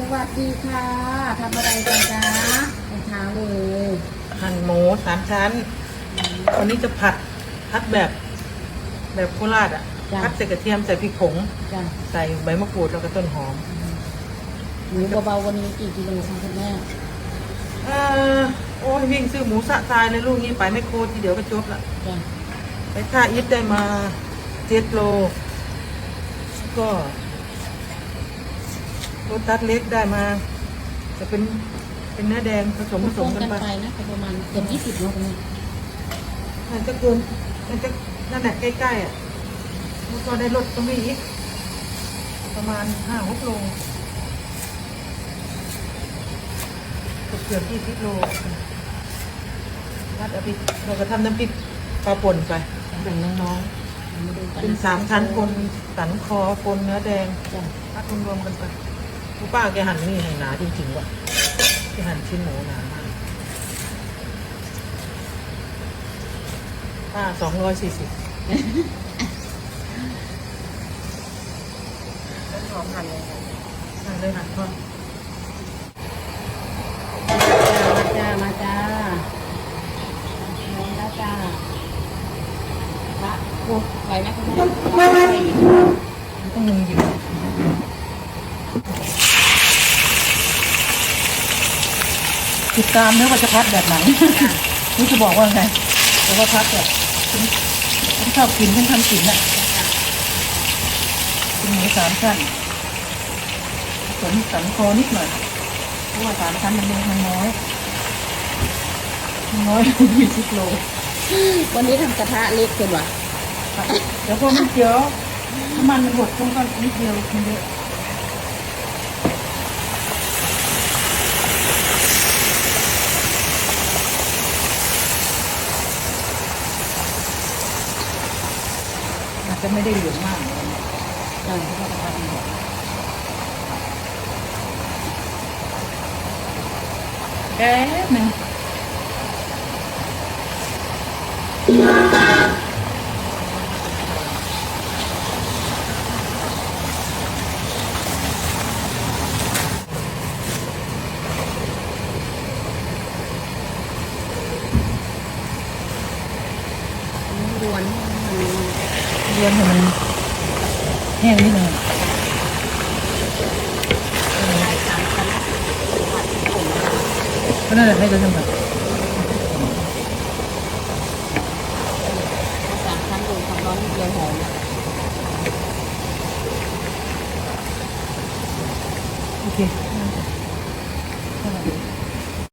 สวัสดีค่ะทำอะไรกันจ๊ะในเช้าเลยหั่นหมูสามชั้นวันนี้จะผัดผัดแบบแบบโคราชอะผัดใส่กระเทียมใส่พริกผง จ้ะใส่ใบมะกรูดแล้วก็ต้นหอม หมูเบาๆวันนี้กี่กิโลคะคุณแม่เออโอ้ยวิ่งซื้อหมูสะตายเลยลูกนี้ไปไม่โคตรทีเดียวก็จบละจ้ะไปท่าอิฟได้มาเจ็ดโล ก็ รถตัดเล็กได้มา จะเป็นเป็นเนื้อแดงผสมผสมกันไปไปนะประมาณเกือบยี่สิบโลคุณแม่มันจะเกินมันจะนั่นแหละใกล้ๆอะแล้วก็ได้ลดตรงนี้อีกประมาณห้าหกโลเกือบยี่สิบโลวัดเอาไปเราก็ทำน้ำพริกปลาป่นไปแบ่งน้องมาดูกัๆเป็นสามชั้นปนสันคอปนเนื้อแดงจ้ะพัดรวมๆกันไป ผู้ป้าแกหั่นนี่ให้หนาจริงๆว่ะแกหั่นชิ้นหมูหนามากป้าสองร้อยสี่สิบหอมหั่นเลยหั่นเลยหั่นทอดมาจ้า มาจ้าน้องแล้วจ้าพระโอ้ไหวไหมคุณแม่ต้องมึงหยิบ ติดตามนะว่าจะพัดแบบไหนนี่จะบอกว่าไงแต่ว่าพัดแบบฉันชอบกินฉันทำกินอะกินหมูสามชั้นผสมสันคอนิดหน่อยเพราะว่าสามชั้นมันมันน้อยมันน้อยยี่สิบโลวันนี้ทำกระทะเล็กเกินว่ะเดี๋ยวพอมันเจียวน้ำมันมันหดลงก็นิดเดียวมันเยอะ จจะไม่ได้เหลืองมากจ้ะแป๊บหนึ่งรวน เรียนให้มันแห้งนิดหนึงสามชั้นผัดผมก็นั่นแหละให้เราทำแบบสามชั้นดนความร้อนเดียวหอมโอเค